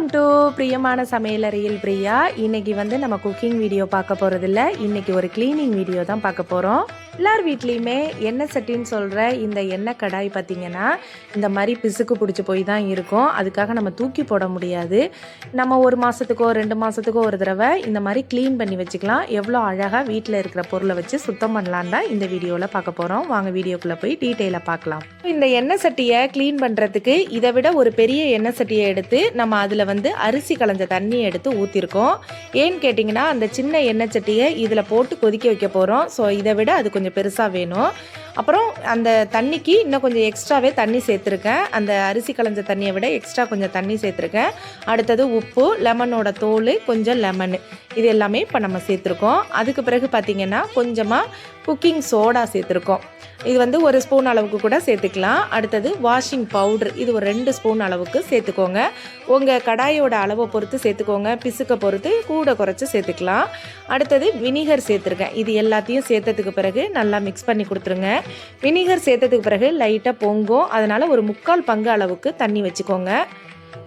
Welcome to பிரியமான சமையலறையில் பிரியா. இன்னைக்கு வந்து நம்ம குக்கிங் வீடியோ பார்க்க போகிறதில்ல இன்னைக்கு ஒரு க்ளீனிங் வீடியோ தான் பார்க்க போகிறோம் எல்லார் வீட்லேயுமே எண்ணெய் சட்டின்னு சொல்கிற இந்த எண்ணெய் கடாய் பார்த்திங்கன்னா இந்த மாதிரி பிசுக்கு பிடிச்சி போய் தான் இருக்கும். அதுக்காக நம்ம தூக்கி போட முடியாது. நம்ம ஒரு மாதத்துக்கோ ரெண்டு மாதத்துக்கோ ஒரு தடவை இந்த மாதிரி க்ளீன் பண்ணி வச்சுக்கலாம். எவ்வளோ அழகாக வீட்டில் இருக்கிற பொருளை வச்சு சுத்தம் பண்ணலான் தான் இந்த வீடியோவில் பார்க்க போகிறோம் வாங்க வீடியோக்குள்ளே போய் டீட்டெயிலாக பார்க்கலாம். இந்த எண்ணெய் சட்டியை க்ளீன் பண்ணுறதுக்கு இதை விட ஒரு பெரிய எண்ணெய் சட்டியை எடுத்து நம்ம அதில் வந்து அரிசி களைஞ்ச தண்ணியை எடுத்து ஊற்றிருக்கோம் ஏன்னு கேட்டிங்கன்னா அந்த சின்ன எண்ணெய் சட்டியை இதில் போட்டு கொதிக்க வைக்க போகிறோம் ஸோ இதை விட அது கொஞ்சம் பெருசாக வேணும். அப்புறம் அந்த தண்ணிக்கு இன்னும் கொஞ்சம் எக்ஸ்ட்ராவே தண்ணி சேர்த்துருக்கேன். அந்த அரிசி களைஞ்ச தண்ணியை விட எக்ஸ்ட்ரா கொஞ்சம் தண்ணி சேர்த்துருக்கேன். அடுத்தது உப்பு லெமனோட தோல் கொஞ்சம் லெமன் இது எல்லாமே இப்போ நம்ம சேர்த்துருக்கோம். அதுக்கு பிறகு பார்த்திங்கன்னா கொஞ்சமாக குக்கிங் சோடா சேர்த்துருக்கோம். இது வந்து ஒரு ஸ்பூன் அளவுக்கு கூட சேர்த்துக்கலாம். அடுத்தது வாஷிங் பவுடர் இது ஒரு ரெண்டு ஸ்பூன் அளவுக்கு சேர்த்துக்கோங்க. உங்கள் கடாயோட அளவை பொறுத்து சேர்த்துக்கோங்க. பிசுக்க பொறுத்து கூட குறைச்சி சேர்த்துக்கலாம். அடுத்தது வினிகர் சேர்த்துருக்கேன். இது எல்லாத்தையும் சேர்த்ததுக்கு பிறகு நல்லா மிக்ஸ் பண்ணி கொடுத்துருங்க. வினிகர் சேர்த்ததுக்கு பிறகு லைட்டாக பொங்கும். அதனால் ஒரு முக்கால் பங்கு அளவுக்கு தண்ணி வச்சுக்கோங்க.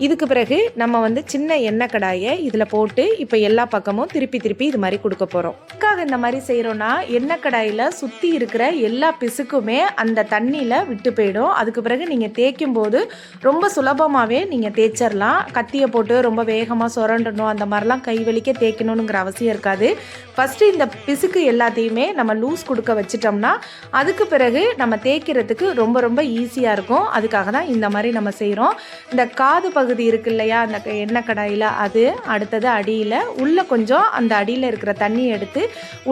இதுக்கு பிறகு நம்ம வந்து சின்ன எண்ணெய் கடாயை இதில் போட்டு இப்போ எல்லா பக்கமும் திருப்பி திருப்பி இது மாதிரி கொடுக்க போகிறோம் எதுக்காக இந்த மாதிரி செய்கிறோன்னா எண்ணெய் கடாயில் சுற்றி இருக்கிற எல்லா பிசுக்குமே அந்த தண்ணியில் விட்டு போயிடும். அதுக்கு பிறகு நீங்கள் தேய்க்கும் போது ரொம்ப சுலபமாகவே நீங்கள் தேய்ச்சிடலாம் கத்தியை போட்டு ரொம்ப வேகமாக சுரண்டணும். அந்த மாதிரிலாம் கை வலிக்க தேய்க்கணுங்கிற அவசியம் இருக்காது. ஃபஸ்ட்டு இந்த பிசுக்கு எல்லாத்தையுமே நம்ம லூஸ் கொடுக்க வச்சிட்டோம்னா அதுக்கு பிறகு நம்ம தேய்க்கிறதுக்கு ரொம்ப ரொம்ப ஈஸியாக இருக்கும். அதுக்காக தான் இந்த மாதிரி நம்ம செய்கிறோம் இந்த காது பகுதி இருக்கு இல்லையா அந்த எண்ணெய் கடாயில் அது அடுத்தது அடியில் உள்ளே கொஞ்சம் அந்த அடியில் இருக்கிற தண்ணி எடுத்து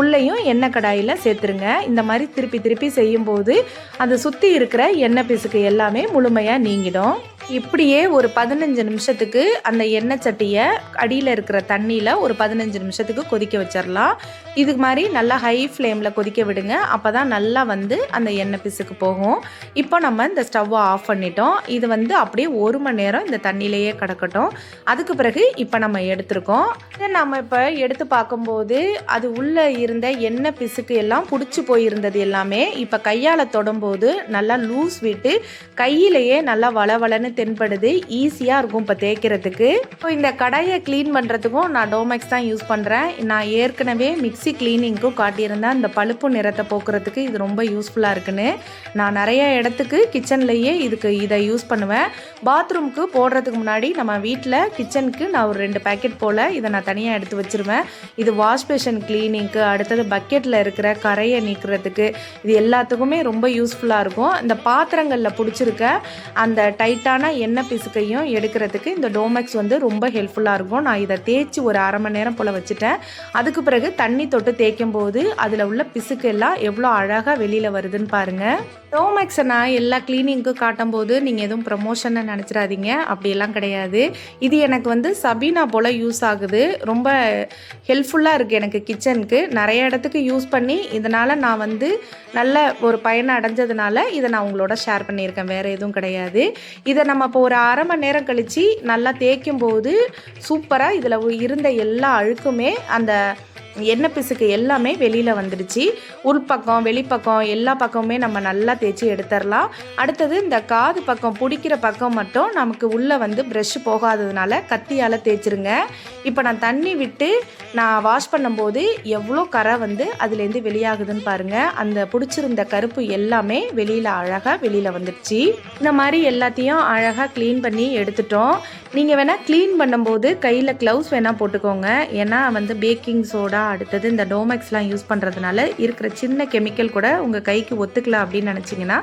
உள்ளேயும் எண்ணெய் கடாயில் சேர்த்துருங்க. இந்த மாதிரி திருப்பி திருப்பி செய்யும்போது அந்த சுற்றி இருக்கிற எண்ணெய் பிசுக்கு எல்லாமே முழுமையாக நீங்கிடும். இப்படியே ஒரு பதினஞ்சு நிமிஷத்துக்கு அந்த எண்ணெய் சட்டியை அடியில் இருக்கிற தண்ணியில் ஒரு பதினஞ்சு நிமிஷத்துக்கு கொதிக்க வச்சிடலாம் இது மாதிரி நல்லா ஹை ஃப்ளேமில் கொதிக்க விடுங்க. அப்போ தான் நல்லா வந்து அந்த எண்ணெய் பிசுக்கு போகும். இப்போ நம்ம இந்த ஸ்டவ்வை ஆஃப் பண்ணிட்டோம். இது வந்து அப்படியே ஒரு மணி நேரம் இந்த தண்ணியிலேயே கிடக்கட்டும். அதுக்கு பிறகு இப்போ நம்ம எடுத்திருக்கோம். இதை நம்ம இப்போ எடுத்து பார்க்கும்போது அது உள்ளே இருந்த எண்ணெய் பிசுக்கு எல்லாம் பிடிச்சி போயிருந்தது எல்லாமே. இப்போ கையால் தொடும்போது நல்லா லூஸ் விட்டு கையிலேயே நல்லா வளவளன்னு தென்படுது. ஈஸியாக இருக்கும் இப்போ தேய்க்கிறதுக்கு. இப்போ இந்த கடாயை க்ளீன் பண்ணுறதுக்கும் நான் டோமெக்ஸ் தான் யூஸ் பண்ணுறேன் நான் ஏற்கனவே மிக்ஸி க்ளீனிங்க்கும் காட்டியிருந்தேன். இந்த பழுப்பு நிறத்தை போக்குறதுக்கு இது ரொம்ப யூஸ்ஃபுல்லாக இருக்குன்னு. நான் நிறைய இடத்துக்கு கிச்சன்லேயே இதுக்கு இதை யூஸ் பண்ணுவேன். பாத்ரூமுக்கு போடுறதுக்கு முன்னாடி நம்ம வீட்டில் கிச்சனுக்கு நான் ஒரு ரெண்டு பேக்கெட் போல் இதை நான் தனியாக எடுத்து வச்சுருவேன். இது வாஷ் பேஷன் க்ளீனிங்க்கு அடுத்தது பக்கெட்டில் இருக்கிற கரையை நீக்கிறதுக்கு இது எல்லாத்துக்குமே ரொம்ப யூஸ்ஃபுல்லாக இருக்கும். இந்த பாத்திரங்களில் பிடிச்சிருக்க அந்த டைட்டான எண்ணெய் பிசுக்கையும் எடுக்கிறதுக்கு இந்த டோமெக்ஸ் வந்து ரொம்ப ஹெல்ப்ஃபுல்லாக இருக்கும். நான் இதை தேய்ச்சி ஒரு அரை மணி நேரம் போல் வச்சுட்டேன். அதுக்கு பிறகு தண்ணி தொட்டு தேய்க்கும் போது அதில் உள்ள பிசுக்கு எல்லாம் எவ்வளோ அழகாக வெளியில் வருதுன்னு பாருங்கள் டோமெக்ஸை நான் எல்லா கிளீனிங்க்கும் காட்டும் போது நீங்கள் எதுவும் ப்ரமோஷன்னு நினச்சிடாதீங்க. அப்படியெல்லாம் கிடையாது. இது எனக்கு வந்து சபீனா போல் யூஸ் ஆகுது. ரொம்ப ஹெல்ப்ஃபுல்லாக இருக்குது எனக்கு கிச்சனுக்கு. நிறைய இடத்துக்கு யூஸ் பண்ணி இதனால் நான் வந்து நல்ல ஒரு பயனை அடைஞ்சதுனால இதை நான் உங்களோட ஷேர் பண்ணியிருக்கேன். வேறு எதுவும் கிடையாது. இதை நம்ம இப்போ ஒரு அரை மணி நேரம் கழித்து நல்லா தேய்க்கும் போது சூப்பராக இதில் இருந்த எல்லா அழுக்குமே அந்த எண்ணெய் பிசுக்கு எல்லாமே வெளியில் வந்துடுச்சு. உள்பக்கம் வெளிப்பக்கம் எல்லா பக்கமுமே நம்ம நல்லா தேய்ச்சி எடுத்துடலாம். அடுத்தது இந்த காது பக்கம் பிடிக்கிற பக்கம் மட்டும் நமக்கு உள்ளே வந்து ப்ரெஷ் போகாததுனால கத்தியால் தேய்ச்சிருங்க. இப்போ நான் தண்ணி விட்டு நான் வாஷ் பண்ணும்போது எவ்வளோ கரை வந்து அதுலேருந்து வெளியாகுதுன்னு பாருங்கள் அந்த பிடிச்சிருந்த கருப்பு எல்லாமே வெளியில் அழகாக வெளியில் வந்துடுச்சு. இந்த மாதிரி எல்லாத்தையும் அழகாக க்ளீன் பண்ணி எடுத்துட்டோம். நீங்கள் வேணால் க்ளீன் பண்ணும்போது கையில் க்ளவுஸ் வேணால் போட்டுக்கோங்க. ஏன்னா வந்து பேக்கிங் சோடா அடுத்தது இந்த டோமெக்ஸ்லாம் யூஸ் பண்ணுறதுனால இருக்கிற சின்ன கெமிக்கல் கூட உங்கள் கைக்கு ஒத்துக்கலாம் அப்படின்னு நினச்சிங்கன்னா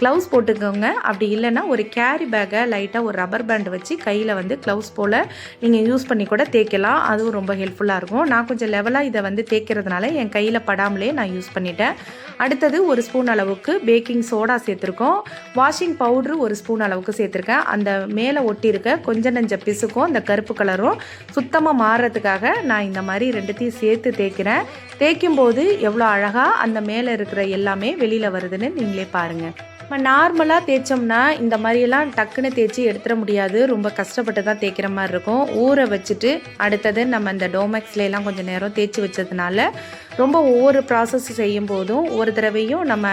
க்ளவுஸ் போட்டுக்கோங்க. அப்படி இல்லைன்னா ஒரு கேரி பேக்கை லைட்டாக ஒரு ரப்பர் பேண்ட் வச்சு கையில் வந்து க்ளவுஸ் போல் நீங்கள் யூஸ் பண்ணி கூட தேய்க்கலாம். அதுவும் ரொம்ப ஹெல்ப்ஃபுல்லாக இருக்கும். நான் கொஞ்சம் லெவலாக இதை வந்து தேய்க்கிறதுனால என் கையில் படாமலே நான் யூஸ் பண்ணிட்டேன். அடுத்தது ஒரு ஸ்பூன் அளவுக்கு பேக்கிங் சோடா சேர்த்துருக்கோம். வாஷிங் பவுட்ரு ஒரு ஸ்பூன் அளவுக்கு சேர்த்துருக்கேன். அந்த மேலே ஒட்டியிருக்க கொஞ்ச நெஞ்ச பிசுக்கும் அந்த கருப்பு கலரும் சுத்தமாக மாறுறதுக்காக நான் இந்த மாதிரி ரெண்டுத்தையும் சேர்த்து தேய்க்கிறேன். தேய்க்கும் போது எவ்வளோ அழகாக அந்த மேலே இருக்கிற எல்லாமே வெளியில் வருதுன்னு நீங்களே பாருங்கள் நம்ம நார்மலாக தேய்ச்சோம்னா இந்த மாதிரியெல்லாம் டக்குன்னு தேய்ச்சி எடுத்துட முடியாது. ரொம்ப கஷ்டப்பட்டு தான் தேய்க்கிற மாதிரி இருக்கும். ஊற வச்சுட்டு அடுத்தது நம்ம இந்த டோமெக்ஸ்ல கொஞ்சம் நேரம் தேய்ச்சி வச்சதுனால ரொம்ப ஒவ்வொரு ப்ராசஸ் செய்யும் போதும் ஒரு தடவையும் நம்ம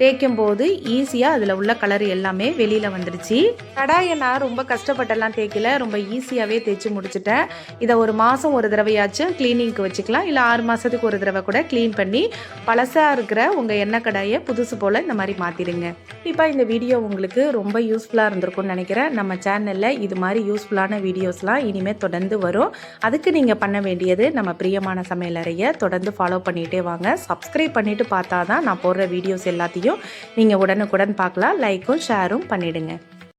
தேய்க்கும் போது ஈஸியாக அதில் உள்ள கலர் எல்லாமே வெளியில் வந்துடுச்சு கடாயை நான் ரொம்ப கஷ்டப்பட்டெல்லாம் தேய்க்கல. ரொம்ப ஈஸியாகவே தேய்ச்சி முடிச்சிட்டேன். இதை ஒரு மாதம் ஒரு தடவையாச்சும் க்ளீனிங்க்கு வச்சுக்கலாம். இல்லை ஆறு மாதத்துக்கு ஒரு தடவை கூட க்ளீன் பண்ணி பழசாக இருக்கிற உங்கள் எண்ணெய் கடாயை புதுசு போல் இந்த மாதிரி மாற்றிடுங்க கண்டிப்பாக இந்த வீடியோ உங்களுக்கு ரொம்ப யூஸ்ஃபுல்லாக இருந்திருக்கும்னு நினைக்கிறேன். நம்ம சேனலில் இது மாதிரி யூஸ்ஃபுல்லான வீடியோஸ்லாம் இனிமேல் தொடர்ந்து வரும். அதுக்கு நீங்கள் பண்ண வேண்டியது நம்ம பிரியமான சமையலறையை தொடர்ந்து ஃபாலோ பண்ணிகிட்டே வாங்க. சப்ஸ்கிரைப் பண்ணிவிட்டு பார்த்தா தான் நான் போடுற வீடியோஸ் எல்லாத்தையும் நீங்கள் உடனுக்குடன் பார்க்கலாம். லைக்கும் ஷேரும் பண்ணிவிடுங்க